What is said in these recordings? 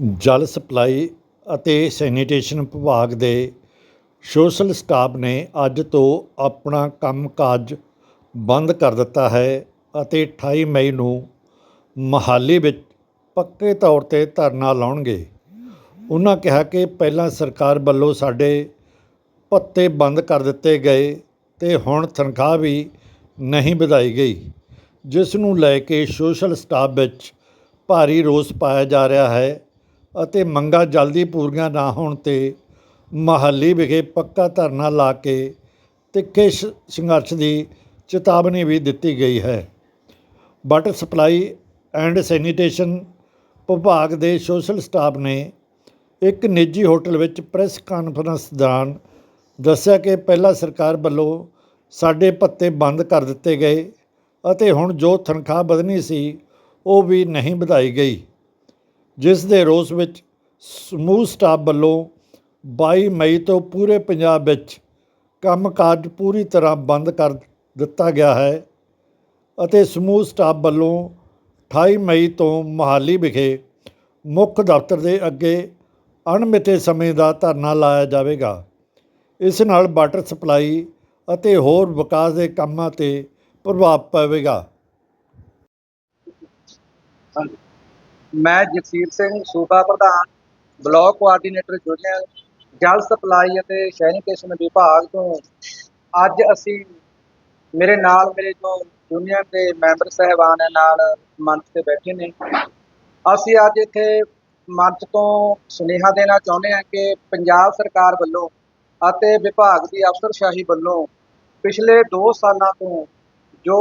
ਜਲ ਸਪਲਾਈ ਅਤੇ ਸੈਨੀਟੇਸ਼ਨ ਵਿਭਾਗ ਦੇ ਸੋਸ਼ਲ ਸਟਾਫ ਨੇ ਅੱਜ ਤੋਂ ਆਪਣਾ ਕੰਮਕਾਜ ਬੰਦ ਕਰ ਦਿੱਤਾ ਹੈ ਅਤੇ 28 ਮਈ ਨੂੰ ਮੋਹਾਲੀ ਵਿੱਚ ਪੱਕੇ ਤੌਰ 'ਤੇ ਧਰਨਾ ਲਾਉਣਗੇ। ਉਹਨਾਂ ਕਿਹਾ ਕਿ ਪਹਿਲਾਂ ਸਰਕਾਰ ਵੱਲੋਂ ਸਾਡੇ ਭੱਤੇ ਬੰਦ ਕਰ ਦਿੱਤੇ ਗਏ ਅਤੇ ਹੁਣ ਤਨਖਾਹ ਵੀ ਨਹੀਂ ਵਧਾਈ ਗਈ, ਜਿਸ ਨੂੰ ਲੈ ਕੇ ਸੋਸ਼ਲ ਸਟਾਫ ਵਿੱਚ ਭਾਰੀ ਰੋਸ ਪਾਇਆ ਜਾ ਰਿਹਾ ਹੈ। ਅਤੇ ਮੰਗਾਂ ਜਲਦੀ ਪੂਰੀਆਂ ਨਾ ਹੋਣ 'ਤੇ ਮੋਹਾਲੀ ਵਿਖੇ ਪੱਕਾ ਧਰਨਾ ਲਾ ਕੇ ਤਿੱਖੇ ਸ਼- ਸੰਘਰਸ਼ ਦੀ ਚੇਤਾਵਨੀ ਵੀ ਦਿੱਤੀ ਗਈ ਹੈ। ਵਾਟਰ ਸਪਲਾਈ ਐਂਡ ਸੈਨੀਟੇਸ਼ਨ ਵਿਭਾਗ ਦੇ ਸੋਸ਼ਲ ਸਟਾਫ ਨੇ ਇੱਕ ਨਿੱਜੀ ਹੋਟਲ ਵਿੱਚ ਪ੍ਰੈਸ ਕਾਨਫਰੰਸ ਦੌਰਾਨ ਦੱਸਿਆ ਕਿ ਪਹਿਲਾਂ ਸਰਕਾਰ ਵੱਲੋਂ ਸਾਡੇ ਭੱਤੇ ਬੰਦ ਕਰ ਦਿੱਤੇ ਗਏ ਅਤੇ ਹੁਣ ਜੋ ਤਨਖਾਹ ਵਧਣੀ ਸੀ ਉਹ ਵੀ ਨਹੀਂ ਵਧਾਈ ਗਈ। ਜਿਸ ਦੇ ਰੋਸ ਵਿੱਚ ਸਮੂਹ ਸਟਾਫ ਵੱਲੋਂ 22 ਮਈ ਤੋਂ ਪੂਰੇ ਪੰਜਾਬ ਵਿੱਚ ਕੰਮਕਾਜ ਪੂਰੀ ਤਰ੍ਹਾਂ ਬੰਦ ਕਰ ਦਿੱਤਾ ਗਿਆ ਹੈ ਅਤੇ ਸਮੂਹ ਸਟਾਫ ਵੱਲੋਂ 28 ਮਈ ਤੋਂ ਮੋਹਾਲੀ ਵਿਖੇ ਮੁੱਖ ਦਫ਼ਤਰ ਦੇ ਅੱਗੇ ਅਣਮਿੱਥੇ ਸਮੇਂ ਦਾ ਧਰਨਾ ਲਾਇਆ ਜਾਵੇਗਾ। ਇਸ ਨਾਲ ਵਾਟਰ ਸਪਲਾਈ ਅਤੇ ਹੋਰ ਵਿਕਾਸ ਦੇ ਕੰਮਾਂ ਤੇ ਪ੍ਰਭਾਵ ਪਵੇਗਾ। ਮੈਂ ਜਗਸੀਰ ਸਿੰਘ, ਸੂਬਾ ਪ੍ਰਧਾਨ, ਬਲਾਕ ਕੋਆਰਡੀਨੇਟਰ ਯੂਨੀਅਨ ਜਲ ਸਪਲਾਈ ਅਤੇ ਸੈਨੀਟੇਸ਼ਨ ਵਿਭਾਗ ਤੋਂ। ਅੱਜ ਅਸੀਂ ਮੇਰੇ ਨਾਲ ਮੇਰੇ ਜੋ ਯੂਨੀਅਨ ਦੇ ਮੈਂਬਰ ਸਹਿਬਾਨ ਹੈ ਨਾਲ ਮੰਚ ਤੇ ਬੈਠੇ ਨੇ। ਅਸੀਂ ਅੱਜ ਇੱਥੇ ਮੰਚ ਤੋਂ ਸੁਨੇਹਾ ਦੇਣਾ ਚਾਹੁੰਦੇ ਹਾਂ ਕਿ ਪੰਜਾਬ ਸਰਕਾਰ ਵੱਲੋਂ ਅਤੇ ਵਿਭਾਗ ਦੀ ਅਫਸਰਸ਼ਾਹੀ ਵੱਲੋਂ ਪਿਛਲੇ 2 ਸਾਲਾਂ ਤੋਂ ਜੋ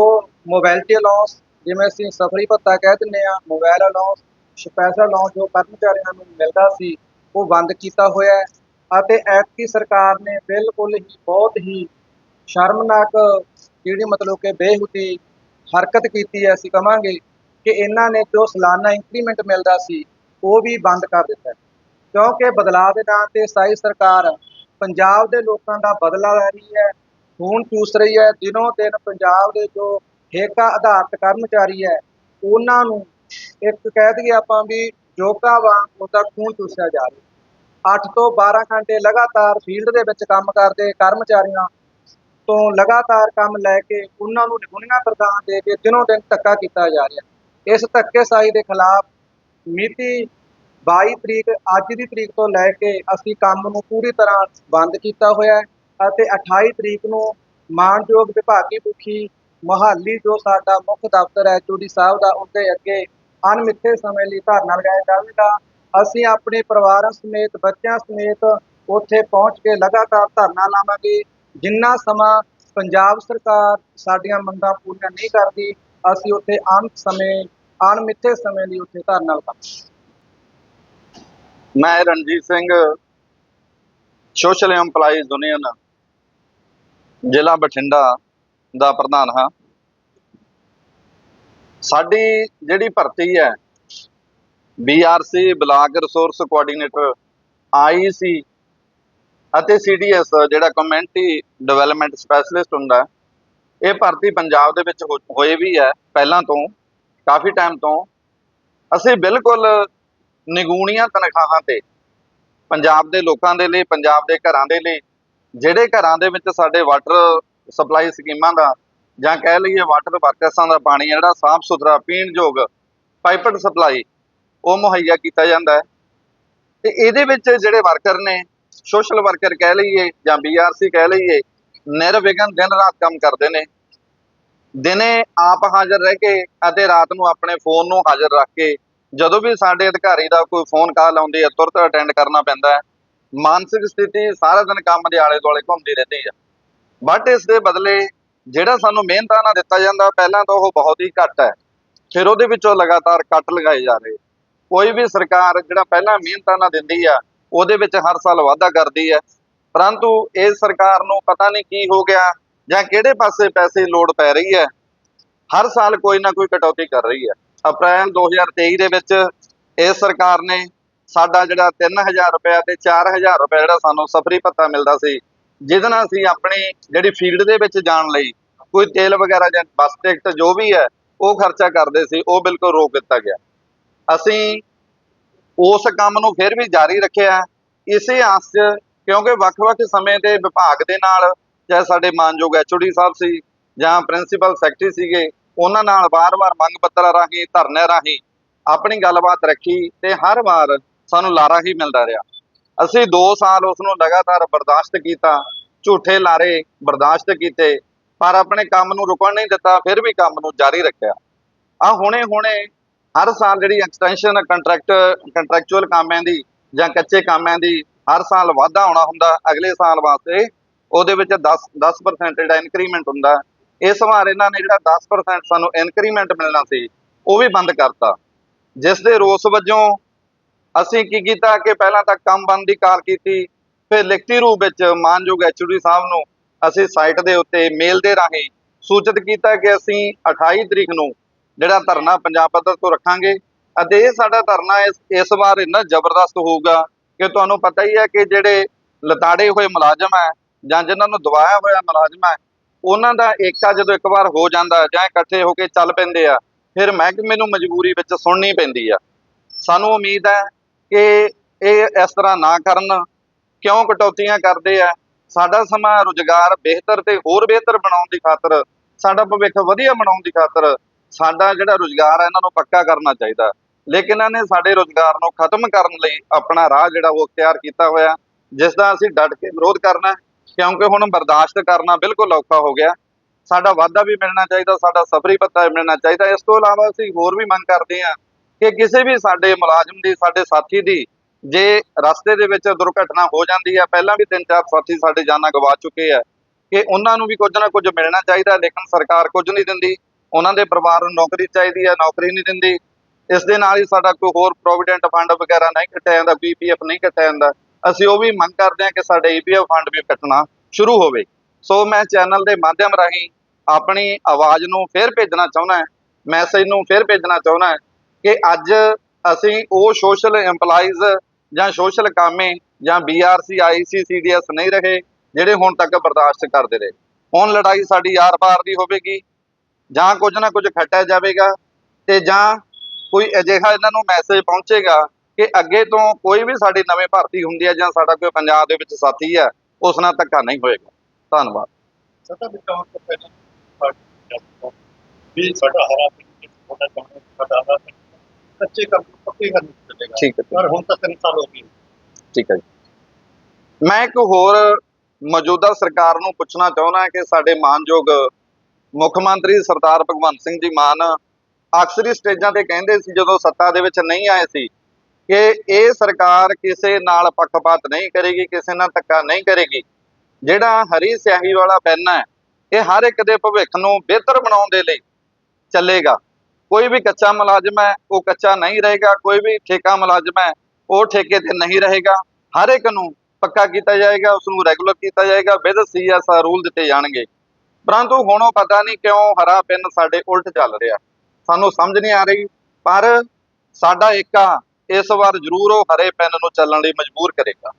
ਮੋਬਿਲਿਟੀ ਅਲਾਉਂਸ ਜਿਵੇਂ ਅਸੀਂ ਸਫਰੀ ਭੱਤਾ ਕਹਿ ਦਿੰਦੇ ਆ ਮੋਬਾਈਲ ਅਲਾਉਂਸ ਸਪੈਸ਼ਲ ਅਲਾਉਂਸ ਜੋ ਕਰਮਚਾਰੀਆਂ ਨੂੰ ਮਿਲਦਾ ਸੀ, ਉਹ ਬੰਦ ਕੀਤਾ ਹੋਇਆ ਹੈ। ਅਤੇ ਐਤਕੀ ਸਰਕਾਰ ਨੇ ਬਿਲਕੁਲ ਹੀ ਬਹੁਤ ਹੀ ਸ਼ਰਮਨਾਕ ਜਿਹੜੀ ਮਤਲਬ ਕਿ ਬੇਹੂਦੀ ਹਰਕਤ ਕੀਤੀ ਹੈ, ਅਸੀਂ ਕਵਾਂਗੇ ਕਿ ਇਹਨਾਂ ਨੇ ਜੋ ਸਾਲਾਨਾ ਇੰਕਰੀਮੈਂਟ ਮਿਲਦਾ ਸੀ, ਉਹ ਵੀ ਬੰਦ ਕਰ ਦਿੱਤਾ ਕਿਉਂਕਿ ਬਦਲਾਅ ਦੇ ਨਾਂ ਤੇ ਸਾਈ ਸਰਕਾਰ ਪੰਜਾਬ ਦੇ ਲੋਕਾਂ ਦਾ ਬਦਲਾ ਲੈ ਰਹੀ ਹੈ ਹੁਣ ਚੂਸ ਰਹੀ ਹੈ। ਦਿਨੋਂ ਦਿਨ ਪੰਜਾਬ ਦੇ ਜੋ ਠੇਕਾ ਆਧਾਰਿਤ ਕਰਮਚਾਰੀ ਹੈ, ਉਹਨਾਂ ਨੂੰ ਇੱਕ ਕਹਿ ਦਈਏ ਆਪਾਂ ਵੀ ਜੋਗਾ ਵਾਂਗ ਉਹਦਾ ਖੂਨ ਚੂਸਿਆ ਜਾ ਰਿਹਾ 8 ਤੋਂ 12 ਘੰਟੇ ਲਗਾਤਾਰ ਫੀਲਡ ਦੇ ਵਿੱਚ ਕੰਮ ਕਰਦੇ, ਕਰਮਚਾਰੀਆਂ ਤੋਂ ਲਗਾਤਾਰ ਕੰਮ ਲੈ ਕੇ ਉਹਨਾਂ ਨੂੰ ਨਿਗੁਣੀਆਂ ਪ੍ਰਦਾਨ ਦੇ ਕੇ ਦਿਨੋਂ ਦਿਨ ਧੱਕਾ ਕੀਤਾ ਜਾ ਰਿਹਾ। ਇਸ ਧੱਕੇਸ਼ਾਹੀ ਦੇ ਖਿਲਾਫ ਮਿਤੀ 22 ਤਰੀਕ, ਅੱਜ ਦੀ ਤਰੀਕ ਤੋਂ ਲੈ ਕੇ ਅਸੀਂ ਕੰਮ ਨੂੰ ਪੂਰੀ ਤਰ੍ਹਾਂ ਬੰਦ ਕੀਤਾ ਹੋਇਆ ਹੈ ਅਤੇ 28 ਤਰੀਕ ਨੂੰ ਮਾਨਯੋਗ ਵਿਭਾਗੀ ਮੁਖੀ ਮੋਹਾਲੀ ਜੋ ਸਾਡਾ ਮੁੱਖ ਦਫ਼ਤਰ ਹੈ ਚੋਡੀ ਸਾਹਿਬ ਦਾ, ਉਹਦੇ ਅੱਗੇ ਅਣਮਿੱਥੇ ਸਮੇਂ ਲਈ ਧਰਨਾ ਲਗਾਇਆ ਜਾਵੇਗਾ। ਅਸੀਂ ਆਪਣੇ ਪਰਿਵਾਰਾਂ ਸਮੇਤ, ਬੱਚਿਆਂ ਸਮੇਤ ਉੱਥੇ ਪਹੁੰਚ ਕੇ ਲਗਾਤਾਰ ਧਰਨਾ ਲਾਵਾਂਗੇ। ਜਿੰਨਾ ਸਮਾਂ ਪੰਜਾਬ ਸਰਕਾਰ ਸਾਡੀਆਂ ਮੰਗਾਂ ਪੂਰੀਆਂ ਨਹੀਂ ਕਰਦੀ, ਅਸੀਂ ਉੱਥੇ ਅਣਮਿੱਥੇ ਸਮੇਂ ਅਣਮਿੱਥੇ ਸਮੇਂ ਲਈ ਉੱਥੇ ਧਰਨਾ ਲਗਾਵਾਂਗੇ। ਮੈਂ Ranjit Singh, social EMPLOYEES union, ਜ਼ਿਲ੍ਹਾ ਬਠਿੰਡਾ ਦਾ ਪ੍ਰਧਾਨ ਹਾਂ। ਸਾਡੀ ਜਿਹੜੀ ਭਰਤੀ ਹੈ BRC block resource coordinator IEC ਅਤੇ CDS ਜਿਹੜਾ ਕਮਿਊਨਿਟੀ ਡਿਵੈਲਪਮੈਂਟ ਸਪੈਸ਼ਲਿਸਟ ਹੁੰਦਾ, ਇਹ ਭਰਤੀ ਪੰਜਾਬ ਦੇ ਵਿੱਚ ਹੋ- ਹੋਏ ਵੀ ਹੈ, ਪਹਿਲਾਂ ਤੋਂ, ਕਾਫੀ ਟਾਈਮ ਤੋਂ। ਅਸੀਂ ਬਿਲਕੁਲ ਨਿਗੂਣੀਆਂ ਤਨਖਾਹਾਂ ਤੇ ਪੰਜਾਬ ਦੇ ਲੋਕਾਂ ਦੇ ਲਈ, ਪੰਜਾਬ ਦੇ ਘਰਾਂ ਦੇ ਲਈ, ਜਿਹੜੇ ਘਰਾਂ ਦੇ ਵਿੱਚ ਸਾਡੇ ਵਾਟਰ ਸਪਲਾਈ ਸਕੀਮਾਂ ਦਾ ਜਾਂ ਕਹਿ ਲਈਏ ਵਾਟਰ ਵਰਕਸਾਂ ਦਾ ਪਾਣੀ ਜਿਹੜਾ ਸਾਫ਼ ਸੁਥਰਾ ਪੀਣ ਯੋਗ ਪਾਈਪਡ ਸਪਲਾਈ ਉਹ ਮੁਹੱਈਆ ਕੀਤਾ ਜਾਂਦਾ ਹੈ। ਤੇ ਇਹਦੇ ਵਿੱਚ ਜਿਹੜੇ ਵਰਕਰ ਨੇ ਸੋਸ਼ਲ ਵਰਕਰ ਕਹਿ ਲਈਏ ਜਾਂ ਬੀਆਰਸੀ ਕਹਿ ਲਈਏ, ਨਿਰਵਿਘਨ ਦਿਨ ਰਾਤ ਕੰਮ ਕਰਦੇ ਨੇ। ਦਿਨੇ ਆਪ ਹਾਜ਼ਰ ਰਹਿ ਕੇ ਅਤੇ ਰਾਤ ਨੂੰ ਆਪਣੇ ਫੋਨ ਨੂੰ ਹਾਜ਼ਰ ਰੱਖ ਕੇ ਜਦੋਂ ਵੀ ਸਾਡੇ ਅਧਿਕਾਰੀ ਦਾ ਕੋਈ ਫੋਨ ਕਾਲ ਆਉਂਦੀ ਹੈ, ਤੁਰਤ ਅਟੈਂਡ ਕਰਨਾ ਪੈਂਦਾ ਹੈ। ਮਾਨਸਿਕ ਸਥਿਤੀ ਸਾਰਾ ਦਿਨ ਕੰਮ ਦੇ ਆਲੇ ਦੁਆਲੇ ਘੁੰਮਦੀ ਰਹਿੰਦੀ ਹੈ। ਬਟ ਇਸ ਦੇ ਬਦਲੇ ਜਿਹੜਾ ਸਾਨੂੰ ਮਿਹਨਤਾਨਾ ਦਿੱਤਾ ਜਾਂਦਾ, ਪਹਿਲਾਂ ਤਾਂ ਉਹ ਬਹੁਤ ਹੀ ਘੱਟ ਹੈ। ਫਿਰ ਉਹਦੇ ਵਿੱਚੋਂ ਲਗਾਤਾਰ ਕੱਟ ਲਗਾਏ ਜਾ ਰਹੇ। ਕੋਈ ਵੀ ਸਰਕਾਰ ਜਿਹੜਾ ਪਹਿਲਾਂ ਮਿਹਨਤਾਨਾ ਦਿੰਦੀ ਆ, ਉਹਦੇ ਵਿੱਚ ਹਰ ਸਾਲ ਵਾਧਾ ਕਰਦੀ ਹੈ। ਪਰੰਤੂ ਇਸ ਸਰਕਾਰ ਨੂੰ ਪਤਾ ਨਹੀਂ ਕੀ ਹੋ ਗਿਆ ਜਾਂ ਕਿਹੜੇ ਪਾਸੇ ਪੈਸੇ ਲੋੜ ਪੈ ਰਹੀ ਹੈ। ਹਰ ਸਾਲ ਕੋਈ ਨਾ ਕੋਈ ਕਟੌਤੀ ਕਰ ਰਹੀ ਹੈ। ਅਪ੍ਰੈਲ 2023 ਦੇ ਵਿੱਚ ਇਸ ਸਰਕਾਰ ਨੇ ਸਾਡਾ ਜਿਹੜਾ 3000 ਰੁਪਏ ਤੇ 4000 ਰੁਪਏ ਜਿਹੜਾ ਸਾਨੂੰ ਸਫਰੀ ਭੱਤਾ ਮਿਲਦਾ ਸੀ ਜਿਹਦੇ ਨਾਲ ਅਸੀਂ ਆਪਣੀ ਜਿਹੜੀ ਫੀਲਡ ਦੇ ਵਿੱਚ ਜਾਣ ਲਈ ਕੋਈ ਤੇਲ ਵਗੈਰਾ ਜਾਂ ਬੱਸ ਟਿਕਟ ਜੋ ਵੀ ਹੈ, ਉਹ ਖਰਚਾ ਕਰਦੇ ਸੀ, ਉਹ ਬਿਲਕੁਲ ਰੋਕ ਦਿੱਤਾ ਗਿਆ। ਅਸੀਂ ਉਸ ਕੰਮ ਨੂੰ ਫਿਰ ਵੀ ਜਾਰੀ ਰੱਖਿਆ ਇਸੇ ਆਸ 'ਚ, ਕਿਉਂਕਿ ਵੱਖ-ਵੱਖ ਸਮੇਂ ਦੇ ਵਿਭਾਗ ਦੇ ਨਾਲ, ਚਾਹੇ ਸਾਡੇ ਮਾਨਯੋਗ ਐਚਓਡੀ ਸਾਹਿਬ ਸੀ ਜਾਂ ਪ੍ਰਿੰਸੀਪਲ ਸੈਕਟਰੀ ਸੀਗੇ, ਉਹਨਾਂ ਨਾਲ ਵਾਰ-ਵਾਰ ਮੰਗ ਪੱਤਰਾਂ ਰਾਹੀਂ ਧਰਨੇ ਰਾਹੀਂ ਆਪਣੀ ਗੱਲਬਾਤ ਰੱਖੀ ਤੇ ਹਰ ਵਾਰ ਸਾਨੂੰ ਲਾਰਾ ਹੀ ਮਿਲਦਾ ਰਿਹਾ। ਅਸੀਂ 2 ਸਾਲ ਉਸ ਨੂੰ ਲਗਾਤਾਰ ਬਰਦਾਸ਼ਤ ਕੀਤਾ, ਝੂਠੇ ਲਾਰੇ ਬਰਦਾਸ਼ਤ ਕੀਤੇ, ਪਰ ਆਪਣੇ ਕੰਮ ਨੂੰ ਰੁਕਣ ਨਹੀਂ ਦਿੱਤਾ, ਫਿਰ ਵੀ ਕੰਮ ਨੂੰ ਜਾਰੀ ਰੱਖਿਆ। ਆ ਹੁਣੇ ਹੁਣੇ ਹਰ ਸਾਲ ਜਿਹੜੀ ਐਕਸਟੈਂਸ਼ਨ ਕੰਟਰੈਕਟ ਕੰਟਰੈਕਚੁਅਲ ਕਾਮਾਂ ਦੀ ਜਾਂ ਕੱਚੇ ਕਾਮਾਂ ਦੀ ਹਰ ਸਾਲ ਵਾਧਾ ਹੋਣਾ ਹੁੰਦਾ, ਅਗਲੇ ਸਾਲ ਵਾਸਤੇ ਉਹਦੇ ਵਿੱਚ 10 10% ਜਿਹੜਾ ਇਨਕਰੀਮੈਂਟ ਹੁੰਦਾ, ਇਸ ਵਾਰ ਇਹਨਾਂ ਨੇ ਜਿਹੜਾ 10% ਸਾਨੂੰ ਇਨਕਰੀਮੈਂਟ ਮਿਲਣਾ ਸੀ, ਉਹ ਵੀ ਬੰਦ ਕਰਤਾ। ਜਿਸ ਦੇ ਰੋਸ ਵਜੋਂ ਅਸੀਂ ਕੀ ਕੀਤਾ ਕਿ ਪਹਿਲਾਂ ਤਾਂ ਕੰਮ ਬੰਦ ਦੀ ਕਾਲ ਕੀਤੀ, ਫਿਰ ਲਿਖਤੀ ਰੂਪ ਵਿੱਚ ਮਾਨਯੋਗ ਐਚਓਡੀ ਸਾਹਿਬ ਨੂੰ ਅਸੀਂ ਸਾਈਟ ਦੇ ਉੱਤੇ ਮੇਲ ਦੇ ਰਾਹੀਂ ਸੂਚਿਤ ਕੀਤਾ ਕਿ ਅਸੀਂ 28 ਤਰੀਕ ਨੂੰ ਜਿਹੜਾ ਧਰਨਾ ਪੰਜਾਬ ਪੱਧਰ ਤੋਂ ਰੱਖਾਂਗੇ ਅਤੇ ਇਹ ਸਾਡਾ ਧਰਨਾ ਇਸ ਇਸ ਵਾਰ ਇੰਨਾ ਜ਼ਬਰਦਸਤ ਹੋਊਗਾ ਕਿ ਤੁਹਾਨੂੰ ਪਤਾ ਹੀ ਹੈ ਕਿ ਜਿਹੜੇ ਲਤਾੜੇ ਹੋਏ ਮੁਲਾਜ਼ਮ ਹੈ ਜਾਂ ਜਿਨ੍ਹਾਂ ਨੂੰ ਦਵਾਇਆ ਹੋਇਆ ਮੁਲਾਜ਼ਮ ਹੈ, ਉਹਨਾਂ ਦਾ ਏਕਾ ਜਦੋਂ ਇੱਕ ਵਾਰ ਹੋ ਜਾਂਦਾ ਜਾਂ ਇਕੱਠੇ ਹੋ ਕੇ ਚੱਲ ਪੈਂਦੇ ਆ, ਫਿਰ ਮਹਿਕਮੇ ਨੂੰ ਮਜਬੂਰੀ ਵਿੱਚ ਸੁਣਨੀ ਪੈਂਦੀ ਆ। ਸਾਨੂੰ ਉਮੀਦ ਹੈ ਕਿ ਇਹ ਇਸ ਤਰ੍ਹਾਂ ਨਾ ਕਰਨ, ਕਿਉਂ ਕਟੌਤੀਆਂ ਕਰਦੇ ਆ? ਸਾਡਾ ਸਮਾਂ ਰੁਜ਼ਗਾਰ ਬਿਹਤਰ ਤੇ ਹੋਰ ਬਿਹਤਰ ਬਣਾਉਣ ਦੀ ਖਾਤਰ, ਸਾਡਾ ਭਵਿੱਖ ਵਧੀਆ ਬਣਾਉਣ ਦੀ ਖਾਤਰ, ਸਾਡਾ ਜਿਹੜਾ ਰੁਜ਼ਗਾਰ ਹੈ ਇਹਨਾਂ ਨੂੰ ਪੱਕਾ ਕਰਨਾ ਚਾਹੀਦਾ। ਲੇਕਿਨ ਇਹਨਾਂ ਨੇ ਸਾਡੇ ਰੁਜ਼ਗਾਰ ਨੂੰ ਖਤਮ ਕਰਨ ਲਈ ਆਪਣਾ ਰਾਹ ਜਿਹੜਾ ਉਹ ਅਖਤਿਆਰ ਕੀਤਾ ਹੋਇਆ। ਜਿਸ ਦਾ ਅਸੀਂ ਡਟ ਕੇ ਵਿਰੋਧ ਕਰਨਾ, ਕਿਉਂਕਿ ਹੁਣ ਬਰਦਾਸ਼ਤ ਕਰਨਾ ਬਿਲਕੁਲ ਔਖਾ ਹੋ ਗਿਆ। ਸਾਡਾ ਵਾਅਦਾ ਵੀ ਮਿਲਣਾ ਚਾਹੀਦਾ, ਸਾਡਾ ਸਫਰੀ ਪੱਤਾ ਵੀ ਮਿਲਣਾ ਚਾਹੀਦਾ। ਇਸ ਤੋਂ ਇਲਾਵਾ ਅਸੀਂ ਹੋਰ ਵੀ ਮੰਗ ਕਰਦੇ ਹਾਂ ਕਿ ਕਿਸੇ ਵੀ ਸਾਡੇ ਮੁਲਾਜ਼ਮ ਦੀ, ਸਾਡੇ ਸਾਥੀ ਦੀ ਜੇ ਰਸਤੇ ਦੇ ਵਿੱਚ ਦੁਰਘਟਨਾ ਹੋ ਜਾਂਦੀ ਹੈ, ਪਹਿਲਾਂ ਵੀ ਤਿੰਨ ਚਾਰ ਸਾਥੀ ਸਾਡੇ ਜਾਨਾਂ ਗਵਾ ਚੁੱਕੇ ਆ ਕਿ ਉਹਨਾਂ ਨੂੰ ਵੀ ਕੁਝ ਨਾ ਕੁਝ ਮਿਲਣਾ ਚਾਹੀਦਾ ਲੇਕਿਨ ਸਰਕਾਰ ਕੁਝ ਨਹੀਂ ਦਿੰਦੀ। ਉਹਨਾਂ ਦੇ ਪਰਿਵਾਰ ਨੂੰ ਨੌਕਰੀ ਚਾਹੀਦੀ ਹੈ, ਨੌਕਰੀ ਨਹੀਂ ਦਿੰਦੀ। ਇਸ ਦੇ ਨਾਲ ਹੀ ਸਾਡਾ ਕੋਈ ਹੋਰ ਪ੍ਰੋਵੀਡੈਂਟ ਫੰਡ ਵਗੈਰਾ ਨਹੀਂ ਕੱਟਿਆ ਜਾਂਦਾ ਪੀਪੀਐਫ ਨਹੀਂ ਕੱਟਿਆ ਜਾਂਦਾ। ਅਸੀਂ ਉਹ ਵੀ ਮੰਗ ਕਰਦੇ ਹਾਂ ਕਿ ਸਾਡੇ ਈਪੀਐਫ ਫੰਡ ਵੀ ਕੱਟਣਾ ਸ਼ੁਰੂ ਹੋਵੇ। ਸੋ ਮੈਂ ਚੈਨਲ ਦੇ ਮਾਧਿਅਮ ਰਾਹੀਂ ਆਪਣੀ ਆਵਾਜ਼ ਨੂੰ ਫੇਰ ਭੇਜਣਾ ਚਾਹੁੰਦਾ ਮੈਸੇਜ ਨੂੰ ਫੇਰ ਭੇਜਣਾ ਚਾਹੁੰਦਾ ਕਿ ਅੱਜ ਅਸੀਂ ਉਹ ਸੋਸ਼ਲ EMPLOYEES ਜਾਂ ਸੋਸ਼ਲ ਕਾਮੇ ਜਾਂ BRC IC CDS ਨਹੀਂ ਰਹੇ, ਜਿਹੜੇ ਹੁਣ ਤੱਕ ਬਰਦਾਸ਼ਤ ਕਰਦੇ ਰਹੇ। ਹੁਣ ਲੜਾਈ ਸਾਡੀ ਆਰ-ਪਾਰ ਦੀ ਹੋਵੇਗੀ, ਜਾਂ ਕੁਝ ਨਾ ਕੁਝ ਖੱਟਿਆ ਜਾਵੇਗਾ, ਤੇ ਜਾਂ ਕੋਈ ਅਜਿਹਾ ਇਹਨਾਂ ਨੂੰ ਮੈਸੇਜ ਪਹੁੰਚੇਗਾ ਕਿ ਅੱਗੇ ਤੋਂ ਕੋਈ ਵੀ ਸਾਡੀ ਨਵੇਂ ਭਰਤੀ ਹੁੰਦੀ ਹੈ ਜਾਂ ਸਾਡਾ ਕੋਈ ਪੰਜਾਬ ਦੇ ਵਿੱਚ ਸਾਥੀ ਹੈ, ਉਸ ਨਾਲ ਧੱਕਾ ਨਹੀਂ ਹੋਏਗਾ। ਧੰਨਵਾਦ। ਸਤਾ ਬਚਾਉਣ ਤੋਂ ਪਹਿਲਾਂ ਵੀ ਸਾਡਾ ਹਰਾ ਪਿੰਡ ਸਾਡਾ ਕੱਚੇ ਕੰਮ ਪੱਕੇ ਕਰਨ ਚੱਲੇਗਾ। ਠੀਕ ਹੈ ਪਰ ਹੁਣ ਤਾਂ ਤਿੰਨ ਸਾਲ ਹੋ ਗਏ। ਠੀਕ ਹੈ ਜੀ। ਮੈਂ ਇੱਕ ਹੋਰ ਮੌਜੂਦਾ ਸਰਕਾਰ ਨੂੰ ਪੁੱਛਣਾ ਚਾਹੁੰਦਾ ਕਿ ਸਾਡੇ ਮਾਨਯੋਗ ਮੁੱਖ ਮੰਤਰੀ ਸਰਦਾਰ ਭਗਵੰਤ ਸਿੰਘ ਜੀ ਮਾਨ ਅਕਸਰੀ ਸਟੇਜਾਂ ਤੇ ਕਹਿੰਦੇ ਸੀ ਜਦੋਂ ਸੱਤਾ ਦੇ ਵਿੱਚ ਨਹੀਂ ਆਏ ਸੀ ਕਿ ਇਹ ਸਰਕਾਰ ਕਿਸੇ ਨਾਲ ਪੱਖਪਾਤ ਨਹੀਂ ਕਰੇਗੀ ਕਿਸੇ ਨਾਲ ਧੱਕਾ ਨਹੀਂ ਕਰੇਗੀ। ਜਿਹੜਾ ਹਰੀ ਸਿਆਹੀ ਵਾਲਾ ਪੈਨ ਹੈ ਇਹ ਹਰ ਇੱਕ ਦੇ ਭਵਿੱਖ ਨੂੰ ਬਿਹਤਰ ਬਣਾਉਣ ਦੇ ਲਈ ਚੱਲੇਗਾ। ਕੋਈ ਵੀ ਕੱਚਾ ਮੁਲਾਜ਼ਮ ਹੈ, ਉਹ ਕੱਚਾ ਨਹੀਂ ਰਹੇਗਾ, ਕੋਈ ਵੀ ਠੇਕਾ ਮੁਲਾਜ਼ਮ ਹੈ, ਉਹ ਠੇਕੇ ਤੇ ਨਹੀਂ ਰਹੇਗਾ। ਹਰ ਇੱਕ ਨੂੰ ਪੱਕਾ ਕੀਤਾ ਜਾਏਗਾ ਉਸ ਨੂੰ ਰੈਗੂਲਰ ਕੀਤਾ ਜਾਏਗਾ ਵਿਦ ਸੀਐਸਆਰ ਰੂਲ ਦਿੱਤੇ ਜਾਣਗੇ। ਪਰੰਤੂ ਹੁਣ ਉਹ ਪਤਾ ਨਹੀਂ ਕਿਉਂ ਹਰਾ ਪਿੰਨ ਸਾਡੇ ਉਲਟ ਚੱਲ ਰਿਹਾ। ਸਾਨੂੰ ਸਮਝ ਨਹੀਂ ਆ ਰਹੀ, ਪਰ ਸਾਡਾ ਏਕਾ ਇਸ ਵਾਰ ਜ਼ਰੂਰ ਉਹ ਹਰੇ ਪੈਨ ਨੂੰ ਚੱਲਣ ਲਈ ਮਜਬੂਰ ਕਰੇਗਾ।